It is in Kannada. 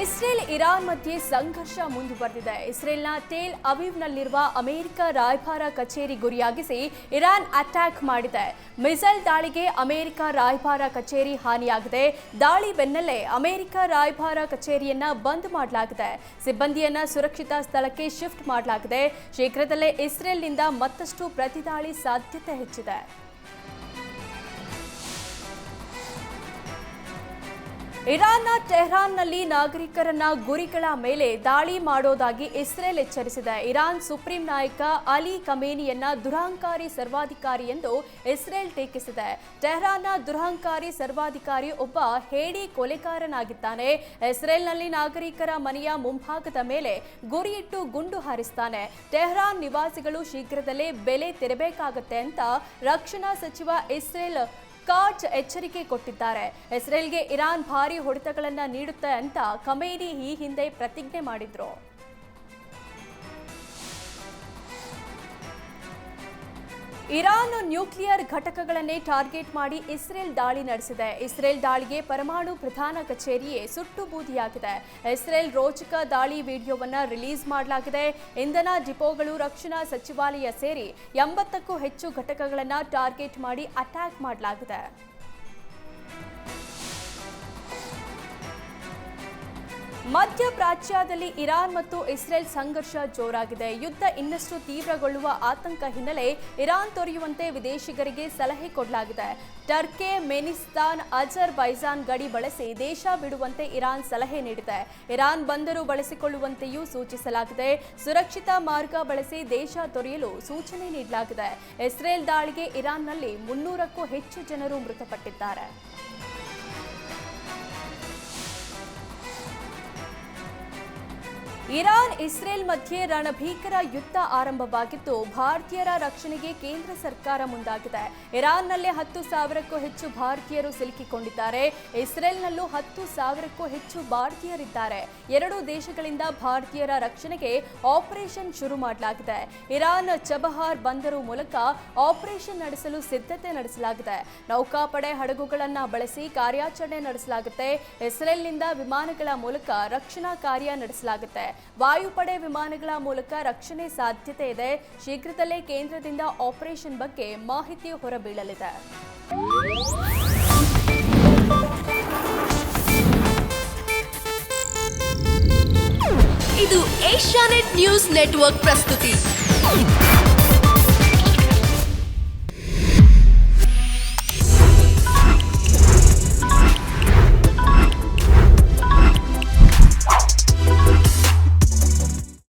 ಇಸ್ರೇಲ್ ಇರಾನ್ ಮಧ್ಯೆ ಸಂಘರ್ಷ ಮುಂದುವರೆದಿದೆ. ಇಸ್ರೇಲ್ನ ತೇಲ್ ಅವಿವ್ನಲ್ಲಿರುವ ಅಮೆರಿಕ ರಾಯಭಾರ ಕಚೇರಿ ಗುರಿಯಾಗಿಸಿ ಇರಾನ್ ಅಟ್ಯಾಕ್ ಮಾಡಿದೆ. ಮಿಸೈಲ್ ದಾಳಿಗೆ ಅಮೆರಿಕ ರಾಯಭಾರ ಕಚೇರಿ ಹಾನಿಯಾಗಿದೆ. ದಾಳಿ ಬೆನ್ನಲ್ಲೇ ಅಮೆರಿಕ ರಾಯಭಾರ ಕಚೇರಿಯನ್ನ ಬಂದ್ ಮಾಡಲಾಗಿದೆ. ಸಿಬ್ಬಂದಿಯನ್ನ ಸುರಕ್ಷಿತ ಸ್ಥಳಕ್ಕೆ ಶಿಫ್ಟ್ ಮಾಡಲಾಗಿದೆ. ಶೀಘ್ರದಲ್ಲೇ ಇಸ್ರೇಲ್ನಿಂದ ಮತ್ತಷ್ಟು ಪ್ರತಿದಾಳಿ ಸಾಧ್ಯತೆ ಹೆಚ್ಚಿದೆ. ಇರಾನ್ನ ಟೆಹ್ರಾನ್ನಲ್ಲಿ ನಾಗರಿಕರನ್ನ ಗುರಿಗಳ ಮೇಲೆ ದಾಳಿ ಮಾಡೋದಾಗಿ ಇಸ್ರೇಲ್ ಎಚ್ಚರಿಸಿದೆ. ಇರಾನ್ ಸುಪ್ರೀಂ ನಾಯಕ ಅಲಿ ಕಮೇನಿಯನ್ನ ದುರಹಂಕಾರಿ ಸರ್ವಾಧಿಕಾರಿ ಎಂದು ಇಸ್ರೇಲ್ ಟೀಕಿಸಿದೆ. ಟೆಹ್ರಾನ್ನ ದುರಹಂಕಾರಿ ಸರ್ವಾಧಿಕಾರಿ ಒಬ್ಬ ಹೇಡಿ ಕೊಲೆಗಾರನಾಗಿದ್ದಾನೆ. ಇಸ್ರೇಲ್ನಲ್ಲಿ ನಾಗರಿಕರ ಮನೆಯ ಮುಂಭಾಗದ ಮೇಲೆ ಗುರಿಯಿಟ್ಟು ಗುಂಡು ಹಾರಿಸ್ತಾನೆ. ಟೆಹ್ರಾನ್ ನಿವಾಸಿಗಳು ಶೀಘ್ರದಲ್ಲೇ ಬೆಲೆ ತೆರಬೇಕಾಗತ್ತೆ ಅಂತ ರಕ್ಷಣಾ ಸಚಿವ ಇಸ್ರೇಲ್ ಕಾಚ್ ಎಚ್ಚರಿಕೆ ಕೊಟ್ಟಿದ್ದಾರೆ. ಇಸ್ರೇಲ್ಗೆ ಇರಾನ್ ಭಾರಿ ಹೊಡೆತಗಳನ್ನು ನೀಡುತ್ತೆ ಅಂತ ಕಮೇನಿ ಈ ಹಿಂದೆ ಪ್ರತಿಜ್ಞೆ ಮಾಡಿದ್ರು. ಇರಾನ್ ನ್ಯೂಕ್ಲಿಯರ್ ಘಟಕಗಳನ್ನೇ ಟಾರ್ಗೆಟ್ ಮಾಡಿ ಇಸ್ರೇಲ್ ದಾಳಿ ನಡೆಸಿದೆ. ಇಸ್ರೇಲ್ ದಾಳಿಗೆ ಪರಮಾಣು ಪ್ರಧಾನ ಕಚೇರಿಯೇ ಸುಟ್ಟು ಬೂದಿಯಾಗಿದೆ. ಇಸ್ರೇಲ್ ರೋಚಕ ದಾಳಿ ವಿಡಿಯೋವನ್ನು ರಿಲೀಸ್ ಮಾಡಲಾಗಿದೆ. ಇಂಧನ ಡಿಪೋಗಳು, ರಕ್ಷಣಾ ಸಚಿವಾಲಯ ಸೇರಿ ಎಂಬತ್ತಕ್ಕೂ ಹೆಚ್ಚು ಘಟಕಗಳನ್ನು ಟಾರ್ಗೆಟ್ ಮಾಡಿ ಅಟ್ಯಾಕ್ ಮಾಡಲಾಗಿದೆ. ಮಧ್ಯ ಪ್ರಾಚ್ಯದಲ್ಲಿ ಇರಾನ್ ಮತ್ತು ಇಸ್ರೇಲ್ ಸಂಘರ್ಷ ಜೋರಾಗಿದೆ. ಯುದ್ಧ ಇನ್ನಷ್ಟು ತೀವ್ರಗೊಳ್ಳುವ ಆತಂಕ ಹಿನ್ನೆಲೆ ಇರಾನ್ ತೊರೆಯುವಂತೆ ವಿದೇಶಿಗರಿಗೆ ಸಲಹೆ ಕೊಡಲಾಗಿದೆ. ಟರ್ಕೆ, ಮೆನಿಸ್ತಾನ್ ಅಜರ್ ಬೈಜಾನ್ ಗಡಿ ಬಳಸಿ ದೇಶ ಬಿಡುವಂತೆ ಇರಾನ್ ಸಲಹೆ ನೀಡಿದೆ. ಇರಾನ್ ಬಂದರು ಬಳಸಿಕೊಳ್ಳುವಂತೆಯೂ ಸೂಚಿಸಲಾಗಿದೆ. ಸುರಕ್ಷಿತ ಮಾರ್ಗ ಬಳಸಿ ದೇಶ ತೊರೆಯಲು ಸೂಚನೆ ನೀಡಲಾಗಿದೆ. ಇಸ್ರೇಲ್ ದಾಳಿಗೆ ಇರಾನ್ನಲ್ಲಿ ಮುನ್ನೂರಕ್ಕೂ ಹೆಚ್ಚು ಜನರು ಮೃತಪಟ್ಟಿದ್ದಾರೆ. ಇರಾನ್ ಇಸ್ರೇಲ್ ಮಧ್ಯೆ ರಣಭೀಕರ ಯುದ್ಧ ಆರಂಭವಾಗಿದ್ದು, ಭಾರತೀಯರ ರಕ್ಷಣೆಗೆ ಕೇಂದ್ರ ಸರ್ಕಾರ ಮುಂದಾಗಿದೆ. ಇರಾನ್ನಲ್ಲೇ ಹತ್ತು ಸಾವಿರಕ್ಕೂ ಹೆಚ್ಚು ಭಾರತೀಯರು ಸಿಲುಕಿಕೊಂಡಿದ್ದಾರೆ. ಇಸ್ರೇಲ್ನಲ್ಲೂ ಹತ್ತು ಸಾವಿರಕ್ಕೂ ಹೆಚ್ಚು ಭಾರತೀಯರಿದ್ದಾರೆ. ಎರಡು ದೇಶಗಳಿಂದ ಭಾರತೀಯರ ರಕ್ಷಣೆಗೆ ಆಪರೇಷನ್ ಶುರು ಮಾಡಲಾಗಿದೆ. ಇರಾನ್ ಚಬಹಾರ್ ಬಂದರು ಮೂಲಕ ಆಪರೇಷನ್ ನಡೆಸಲು ಸಿದ್ಧತೆ ನಡೆಸಲಾಗಿದೆ. ನೌಕಾಪಡೆ ಹಡಗುಗಳನ್ನು ಬಳಸಿ ಕಾರ್ಯಾಚರಣೆ ನಡೆಸಲಾಗುತ್ತೆ. ಇಸ್ರೇಲ್ನಿಂದ ವಿಮಾನಗಳ ಮೂಲಕ ರಕ್ಷಣಾ ಕಾರ್ಯ ನಡೆಸಲಾಗುತ್ತೆ. ವಾಯುಪಡೆ ವಿಮಾನಗಳ ಮೂಲಕ ರಕ್ಷಣೆ ಸಾಧ್ಯತೆ ಇದೆ. ಶೀಘ್ರದಲ್ಲೇ ಕೇಂದ್ರದಿಂದ ಆಪರೇಷನ್ ಬಗ್ಗೆ ಮಾಹಿತಿ ಹೊರಬೀಳಲಿದೆ. ಇದು ಏಷ್ಯಾನೆಟ್ ನ್ಯೂಸ್ ನೆಟ್ವರ್ಕ್ ಪ್ರಸ್ತುತಿ.